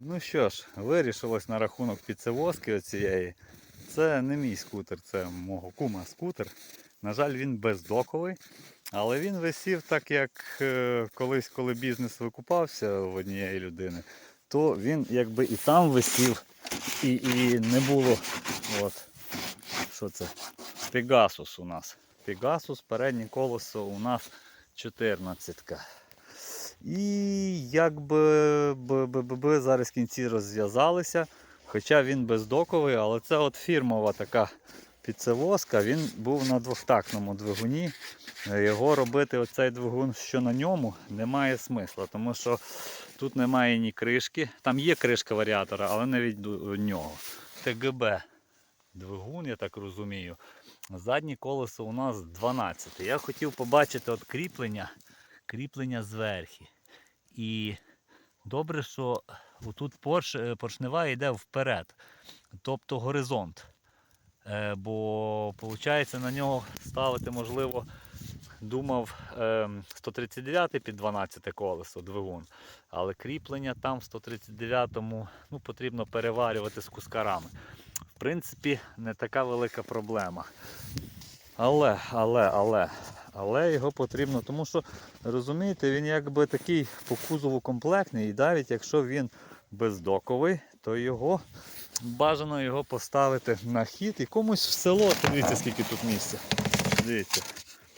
Ну що ж, вирішилось на рахунок підсивозки оцієї. Це не мій скутер, це мого кума скутер. На жаль, він бездоковий, але він висів так, як е, колись, коли бізнес викупався в однієї людини, то він якби і там висів, і, і не було. От, що це? Пегасус у нас. Пегасус, переднє колесо у нас 14. І якби би, би, би зараз кінці розв'язалися, хоча він бездоковий, але це от фірмова така підсевозка, він був на двохтактному двигуні. Його робити оцей двигун, що на ньому, немає смисла, тому що тут немає ні кришки. Там є кришка варіатора, але не від нього. ТГБ двигун, я так розумію. Заднє колесо у нас 12. Я хотів побачити от кріплення, кріплення зверху. І добре, що отут порш, е, поршнева йде вперед, тобто горизонт. Е, бо виходить на нього ставити, можливо, думав е, 139 під 12 колесо двигун. Але кріплення там в 139-му ну, потрібно переварювати з кускарами. В принципі, не така велика проблема. Але, але, але, але його потрібно, тому що, розумієте, він якби такий по кузову комплектний, і навіть якщо він бездоковий, то його бажано його поставити на хід і комусь в село. Дивіться, скільки тут місця. Дивіться.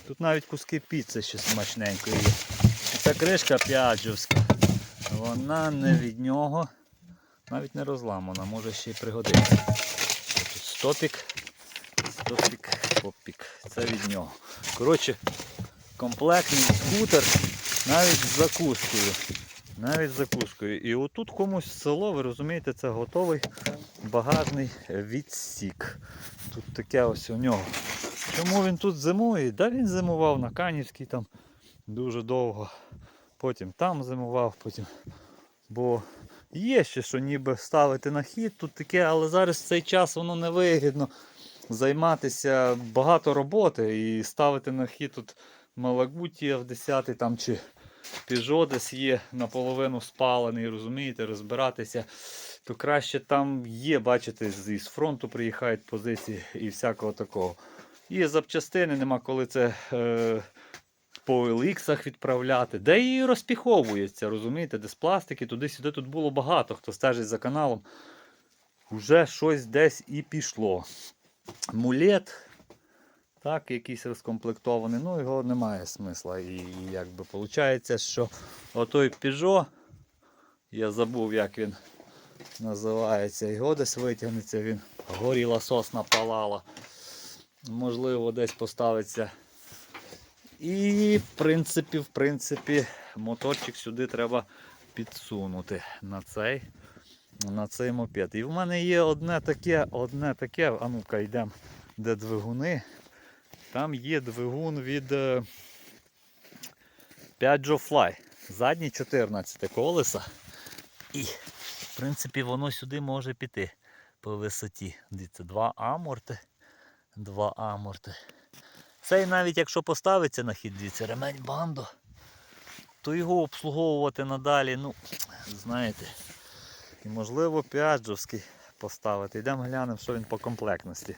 Тут навіть куски піци ще смачненької є. Ця кришка п'яджовська. Вона не від нього, навіть не розламана, може ще й пригодиться. Стопік. Стопік, попік. Це від нього. Коротше, комплектний скутер навіть з закускою. Навіть з закускою. І отут комусь село, ви розумієте, це готовий багажний відсік. Тут таке ось у нього. Чому він тут зимує? Да він зимував на Канівській там дуже довго. Потім там зимував, потім. Бо є ще що ніби ставити на хід, тут таке, але зараз в цей час воно не вигідно займатися багато роботи і ставити на хід тут Малагуті F10 там чи десь є наполовину спалений, розумієте, розбиратися, то краще там є, бачите, з фронту приїхають позиції і всякого такого. Є запчастини, нема коли це е, по LX відправляти, де і розпіховується, розумієте, де з пластики, туди-сюди тут було багато, хто стежить за каналом. Вже щось десь і пішло. Мулет, так, якийсь розкомплектований, ну його немає смисла. І, і якби виходить, що отой Peugeot, я забув, як він називається, його десь витягнеться, він горіла сосна палала. Можливо, десь поставиться. І, в принципі, в принципі, моторчик сюди треба підсунути на цей, на цей мопед. І в мене є одне таке, одне таке, а ну-ка йдемо, де двигуни. Там є двигун від е, Piaggio Fly. Задні 14 колеса. І, в принципі, воно сюди може піти по висоті. Дивіться, два аморти. Два аморти. Цей навіть якщо поставиться на хід, дивіться, ремень бандо, то його обслуговувати надалі, ну, знаєте, і можливо п'яджовський поставити. Йдемо глянемо, що він по комплектності.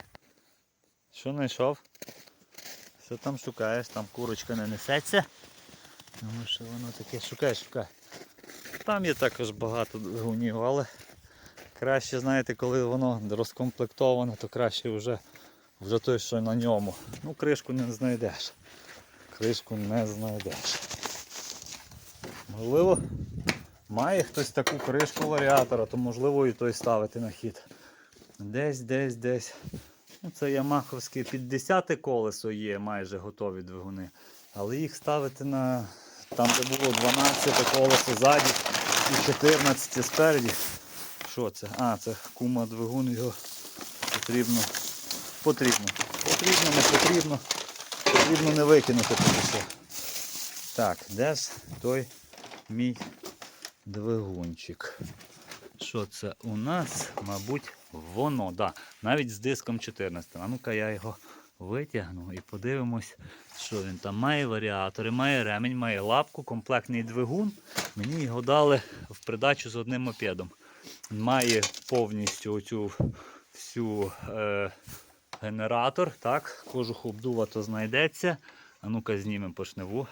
Що знайшов? Що там шукаєш? Там курочка не несеться. Тому що воно таке шукає, шукає. Там є також багато двигунів, але краще, знаєте, коли воно розкомплектоване, то краще вже вже той, що на ньому. Ну, кришку не знайдеш. Кришку не знайдеш. Можливо, має хтось таку кришку варіатора, то можливо і той ставити на хід. Десь, десь, десь. Ну, Це ямаховське 50 колесо є, майже готові двигуни. Але їх ставити на там, де було 12 колесо ззаді і 14 спереді. Що це? А, це кума двигун, його потрібно. Потрібно. Потрібно, не потрібно. Потрібно не викинути поки що. Так, де ж той мій двигунчик? Що це у нас? Мабуть, воно, да. Навіть з диском 14. А ну-ка я його витягну і подивимось, що він там має варіатори, має ремень, має лапку, комплектний двигун. Мені його дали в придачу з одним мопедом. має повністю оцю всю е, генератор. Так, кожух обдува знайдеться. А ну-ка знімемо поршневу.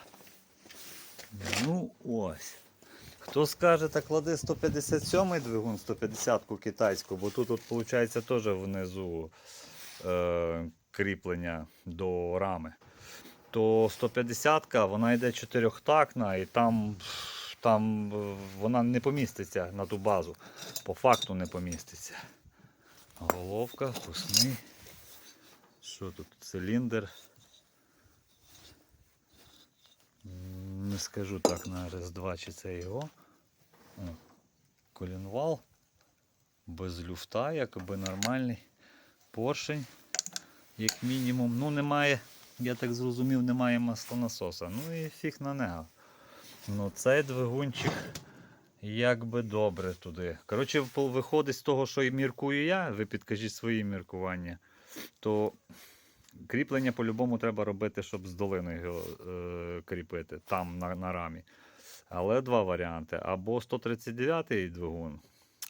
Ну ось. Хто скаже, так клади 157 двигун, 150-ку китайську, бо тут, от, виходить, теж внизу е, кріплення до рами. То 150-ка, вона йде чотирьохтакна і там, там е, вона не поміститься на ту базу. По факту не поміститься. Головка, пусни. Що тут? Циліндр. Скажу так на раз-два, чи це його. О, колінвал. Без люфта, якоби нормальний. Поршень, як мінімум. Ну, немає, я так зрозумів, немає маслонасоса. Ну і фіг на нього. Ну, цей двигунчик якби добре туди. Коротше, виходить з того, що і міркую я, ви підкажіть свої міркування, то кріплення по-любому треба робити, щоб з долиною його е, кріпити, там на, на рамі. Але два варіанти. Або 139-й двигун,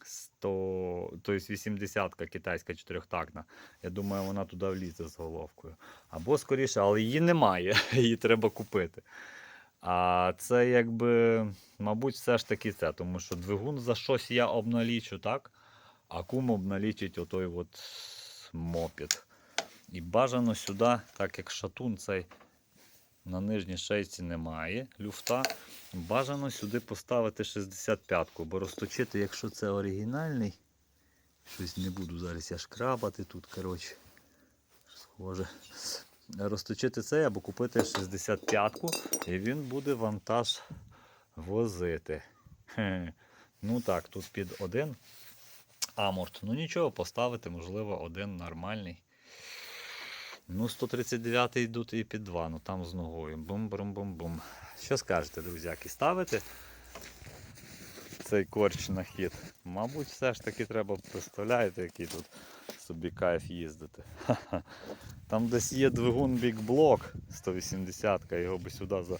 100, тобто 80-ка китайська чотирьохтактна. Я думаю, вона туди влізе з головкою. Або скоріше, але її немає, її треба купити. А це якби, мабуть, все ж таки це, тому що двигун за щось я обналічу, так? А кум обналічить отой от мопід. І бажано сюди, так як шатун цей на нижній шейці немає люфта, бажано сюди поставити 65-ку, бо розточити, якщо це оригінальний, щось не буду зараз я шкрабати тут, коротше, схоже. Розточити цей або купити 65-ку, і він буде вантаж возити. Ну так, тут під один аморт. Ну нічого, поставити, можливо, один нормальний. Ну, 139 йдуть і під 2, ну там з ногою. Бум-бум-бум-бум. Що скажете, друзяки, ставити цей корч на хід? Мабуть, все ж таки треба, представляєте, який тут собі кайф їздити. Там десь є двигун Big Block 180, його би сюди за...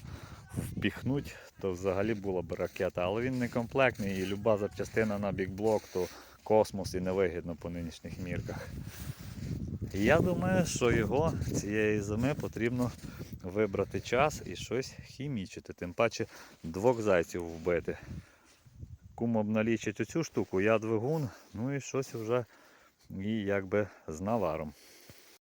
впіхнуть, то взагалі була б ракета. Але він не комплектний і люба запчастина на Block, то космос і невигідно по нинішніх мірках. Я думаю, що його цієї зими потрібно вибрати час і щось хімічити. Тим паче двох зайців вбити. Кум обналічить оцю штуку, я двигун, ну і щось вже і якби з наваром.